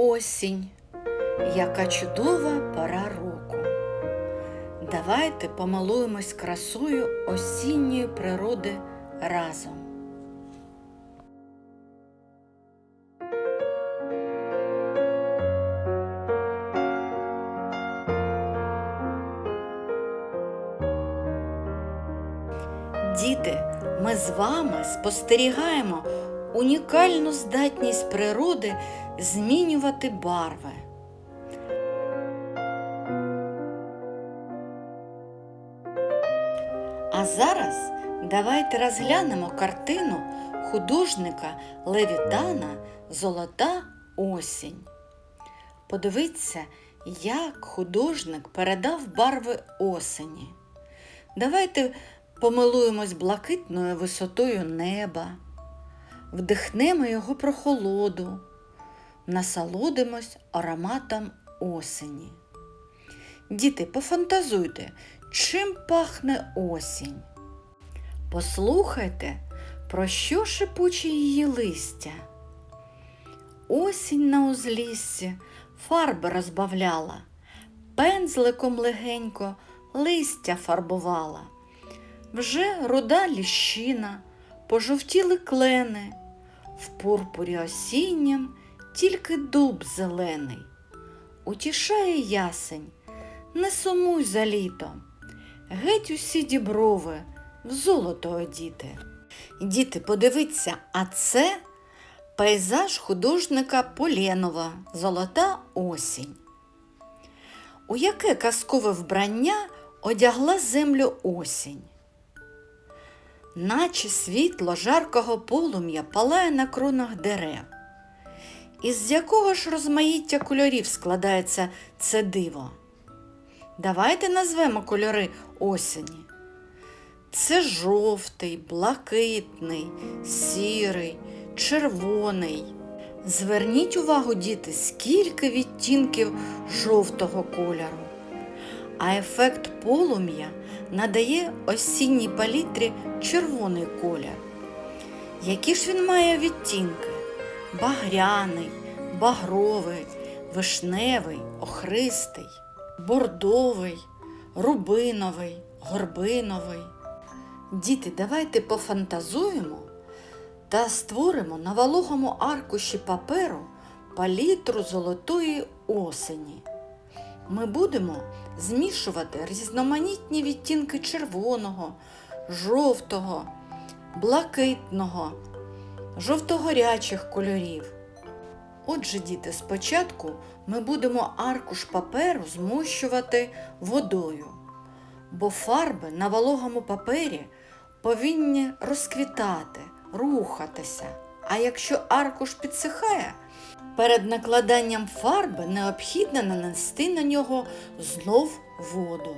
Осінь, яка чудова пора року. Давайте помилуємось красою осінньої природи разом. Діти, ми з вами спостерігаємо унікальну здатність природи змінювати барви. А зараз давайте розглянемо картину художника Левітана Золота осінь. Подивіться, як художник передав барви осені. Давайте помилуємось блакитною висотою неба, вдихнемо його прохолоду, насолодимось ароматом осені. Діти, пофантазуйте, чим пахне осінь. Послухайте, про що шепоче її листя. Осінь на узліссі фарби розбавляла, пензликом легенько листя фарбувала. Вже руда ліщина, пожовтіли клени, в пурпурі осінням тільки дуб зелений. Утішає ясень, не сумуй за літом, геть усі діброви в золото одіти. Діти, подивіться, а це пейзаж художника Поленова Золота осінь. У яке казкове вбрання одягла землю осінь? Наче світло жаркого полум'я палає на кронах дерев. Із якого ж розмаїття кольорів складається це диво? Давайте назвемо кольори осені. Це жовтий, блакитний, сірий, червоний. Зверніть увагу, діти, скільки відтінків жовтого кольору. А ефект полум'я надає осінній палітрі червоний колір. Які ж він має відтінки? Багряний, багровий, вишневий, охристий, бордовий, рубиновий, горбиновий. Діти, давайте пофантазуємо та створимо на вологому аркуші паперу палітру золотої осені. Ми будемо змішувати різноманітні відтінки червоного, жовтого, блакитного, жовтогорячих кольорів. Отже, діти, спочатку ми будемо аркуш паперу змощувати водою, бо фарби на вологому папері повинні розквітати, рухатися. А якщо аркуш підсихає, перед накладанням фарби необхідно нанести на нього знов воду.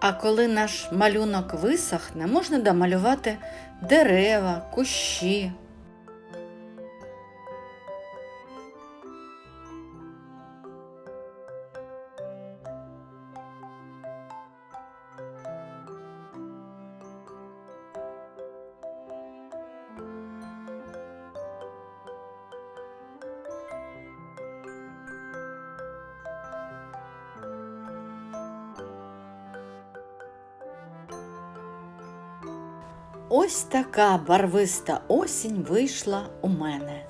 А коли наш малюнок висохне, можна домалювати дерева, кущі. Ось така барвиста осінь вийшла у мене.